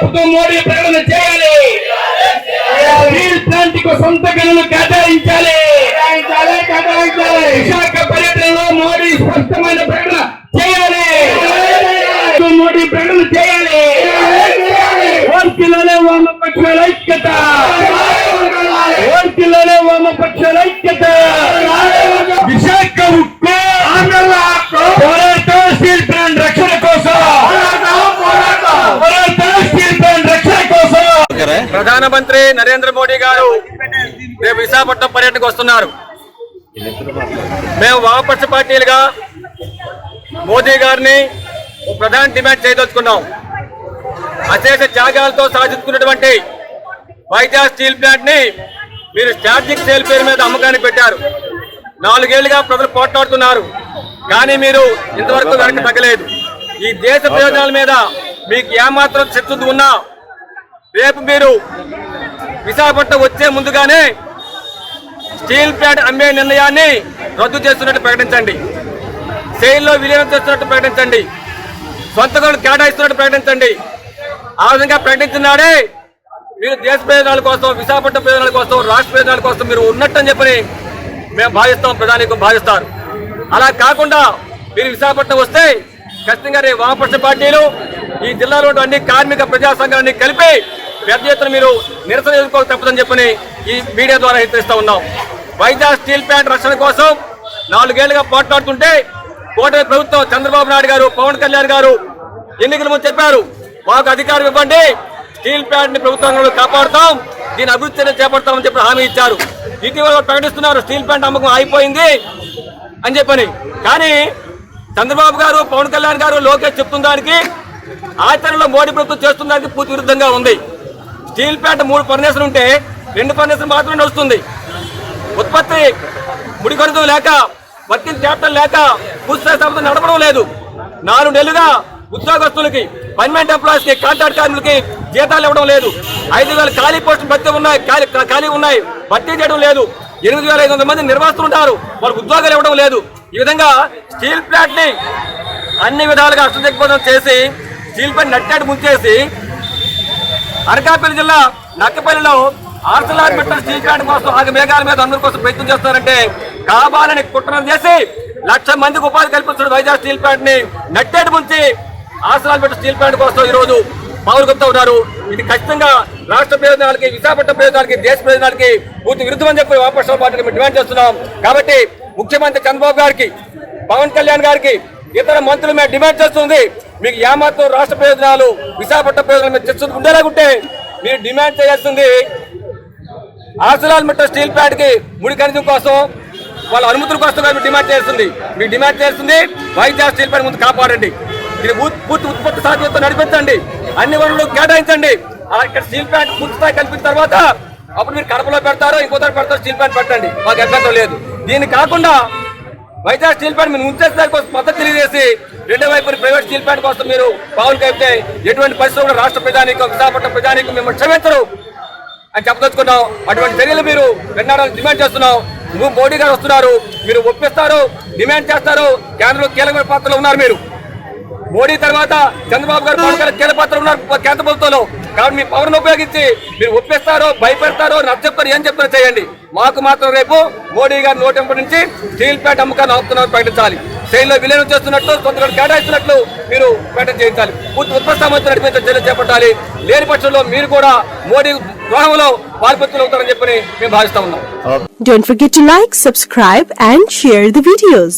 ప్రభుత్వం మోడీ ప్రకటన చేయాలి. స్టీల్ ప్లాంట్కు సొంత గనులు కేటాయించాలి. విశాఖ పర్యటనలో మోడీ స్పష్టమైన ప్రకటన చేయాలి. మోడీ ప్రకటన చేయాలి. ఓర్కిలోనే వామపక్షాల ఐక్యత. ఓర్కిలోనే వామపక్షాల ఐక్యత విశాఖ ఉక్కు పోరాటం స్టీల్ ప్లాంట్ రక్షణ కోసం పోరాటం స్టీల్ ప్లాంట్ రక్షణ కోసం ప్రధానమంత్రి నరేంద్ర మోడీ గారు రేపు విశాఖపట్నం పర్యటనకు వస్తున్నారు. మేము వామపక్ష పార్టీలుగా మోదీ గారిని ప్రధాని ప్రధాన డిమాండ్ చేయదలుచుకున్నాం. అశేష త్యాగాలతో సాధించుకున్నటువంటి వైజాగ్ స్టీల్ ప్లాంట్ని మీరు స్ట్రాటజిక్ సేల్ పేరు మీద అమ్మకానికి పెట్టారు. నాలుగేళ్ళుగా ప్రజలు పోట్లాడుతున్నారు. కానీ మీరు ఇంతవరకు వెనక్కి తగ్గలేదు. ఈ దేశ ప్రయోజనాల మీద మీకు ఏమాత్రం చిత్తశుద్ధి ఉన్నా రేపు మీరు విశాఖపట్నం వచ్చే ముందుగానే స్టీల్ ప్లాంట్ అమ్మే నిర్ణయాన్ని రద్దు చేస్తున్నట్టు ప్రకటించండి. సెయిల్లో విలీనం చేస్తున్నట్టు ప్రకటించండి. సొంత కేటాయిస్తున్నట్టు ప్రకటించండి. ఆ విధంగా ప్రకటించినాడే మీరు దేశ ప్రయోజనాల కోసం విశాఖపట్నం ప్రయోజనాల కోసం రాష్ట్ర ప్రయోజనాల కోసం మీరు ఉన్నట్టు అని చెప్పని మేము భావిస్తాం ప్రధాని భావిస్తారు. అలా కాకుండా మీరు విశాఖపట్నం వస్తే ఖచ్చితంగా రేపు వామపక్ష పార్టీలు ఈ జిల్లాలో అన్ని కార్మిక ప్రజా సంఘాలన్నీ కలిపి పెద్ద ఎత్తున మీరు నిరసన ఎదుర్కోక తప్పదని చెప్పని ఈ మీడియా ద్వారా హెచ్చరిస్తూ ఉన్నాం. వైజాగ్ స్టీల్ ప్లాంట్ రక్షణ కోసం నాలుగేళ్ళుగా పోట్లాడుతుంటే కూటమి ప్రభుత్వం చంద్రబాబు నాయుడు గారు పవన్ కళ్యాణ్ గారు ఎన్నికల ముందు చెప్పారు మాకు అధికారం ఇవ్వండి స్టీల్ ప్లాంట్ని ప్రభుత్వంలో కాపాడుతాం దీని అభివృద్ధి చేపడతామని చెప్పి హామీ ఇచ్చారు. ఇటీవల ప్రకటిస్తున్నారు స్టీల్ ప్లాంట్ అమ్మకం అయిపోయింది అని చెప్పని. కానీ చంద్రబాబు గారు పవన్ కళ్యాణ్ గారు లోకేష్ చెప్తున్న దానికి ఆచరణలో మోడీ ప్రభుత్వం చేస్తున్న దానికి పూర్తి విరుద్ధంగా ఉంది. స్టీల్ ప్లాంట్ మూడు ఫర్నేసులు ఉంటే రెండు ఫర్నేసులు మాత్రమే నడుస్తుంది. ఉత్పత్తి ముడి కొరత లేక వర్కింగ్ క్యాపిటల్ లేక పుస్తక సంస్థ నడపడం లేదు. నాలుగు నెలలుగా ఉద్యోగస్తులకి పర్మనెంట్ ఎంప్లాయీస్కి కాంట్రాక్ట్ కార్మికులకి జీతాలు ఇవ్వడం లేదు. ఐదు వేల ఖాళీ పోస్టులు భర్తీ ఉన్నాయి ఖాళీ ఖాళీ ఉన్నాయి భర్తీ చేయడం లేదు. ఎనిమిది వేల ఐదు వందల మంది నిర్వహిస్తూ ఉంటారు వాళ్ళకి ఉద్యోగాలు ఇవ్వడం లేదు. ఈ విధంగా స్టీల్ ప్లాంట్ని అన్ని విధాలుగా అష్టదిగ్బంధం చేసి స్టీల్ ప్లాంట్ నట్టాడు ముంచేసి అనకాపల్లి జిల్లా నక్కపల్లిలో ఆర్సలార్ మెటల్ స్టీల్ ప్లాంట్ కోసం ఆగ మేఘాల మీద అందరి కోసం ప్రయత్నం చేస్తారంటే కావాలని కుట్రలు చేసి లక్ష మందికి ఉపాధి కల్పిస్తున్న వైజాగ్ స్టీల్ ప్లాంట్ని నట్టేటి ముంచి ఆర్సలార్ స్టీల్ ప్లాంట్ కోసం ఈ రోజు పౌరు గుప్తా ఉన్నారు. ఇది ఖచ్చితంగా రాష్ట్ర ప్రయోజనాలకి విశాఖపట్నం ప్రయోజనాలకి దేశ ప్రయోజనాలకి పూర్తి విరుద్ధమని చెప్పి వాపస్ పార్టీని మేము డిమాండ్ చేస్తున్నాం. కాబట్టి ముఖ్యమంత్రి చంద్రబాబు గారికి పవన్ కళ్యాణ్ గారికి ఇతర మంత్రులు మేము డిమాండ్ చేస్తుంది. మీకు ఏమాత్రం రాష్ట్ర ప్రయోజనాలు విశాఖపట్నం ప్రయోజనాలు మీరు చర్చ ఉండేలాగుంటే మీరు డిమాండ్ చేయాల్సింది ఆర్సలాల్ మెట్రో స్టీల్ ప్లాంట్కి ముడి ఖనిజం కోసం వాళ్ళ అనుమతుల కోసం మీరు డిమాండ్ చేస్తుంది మీరు డిమాండ్ చేస్తుంది వైద్య స్టీల్ ప్లాంట్ ముందు కాపాడండి. ఇది పూర్తి ఉత్పత్తి సాధ్యతతో నడిపించండి. అన్ని వనరులు కేటాయించండి. ఆ ఇక్కడ స్టీల్ ప్లాంట్ పూర్తి స్థాయి కల్పించిన తర్వాత అప్పుడు మీరు కడపలో పెడతారో ఇంకో దగ్గర పెడతారో స్టీల్ ప్లాంట్ పెట్టండి. మాకు అభ్యంతరం లేదు. దీన్ని కాకుండా వైజాగ్ స్టీల్ ప్లాంట్ మీరు ఉంచేస్తారు కోసం మద్దతు తెలియజేసి రెండో వైపు ప్రైవేట్ స్టీల్ ప్లాంట్ కోసం మీరు పావులు కలిపితే ఎటువంటి పరిశ్రమలు రాష్ట్ర ప్రజానికి విశాఖపట్నం ప్రజానికి మిమ్మల్ని క్షమించరు అని చెప్పదలుచుకున్నాం. అటువంటి చర్యలు మీరు వెన్నాడాలని డిమాండ్ చేస్తున్నాం. నువ్వు మోడీ గారు వస్తున్నారు మీరు ఒప్పిస్తారు డిమాండ్ చేస్తారు. కేంద్రంలో కీలకమైన పాత్రలో ఉన్నారు మీరు. మోడీ తర్వాత చంద్రబాబు గారు పవన్ కీలక పాత్ర ఉన్నారు కేంద్ర ప్రభుత్వంలో. కాబట్టి మీ పవర్ను ఉపయోగించి మీరు ఒప్పిస్తారో భయపెడతారో నచ్చ చెప్తారు ఏం చెప్తారో చేయండి. మాకు మాత్రం రేపు మోడీ గారి నోటింపు నుంచి స్టీల్ ప్యాట్ అమ్మకాన్ని ఆపుతున్నారు ప్రకటించాలి. శైలిలో విలీనం చేస్తున్నట్లు సొంత కేటాయిస్తున్నట్లు మీరు ప్రకటన చేయించాలి. పూర్తి ఉత్పత్తి నడిపించే చర్యలు చేపట్టాలి. లేని పక్షంలో మీరు కూడా మోడీ ద్రోహంలో పాల్పత్తులు అవుతారని చెప్పని మేము భావిస్తా ఉన్నాం. Don't forget to like, subscribe and share the videos.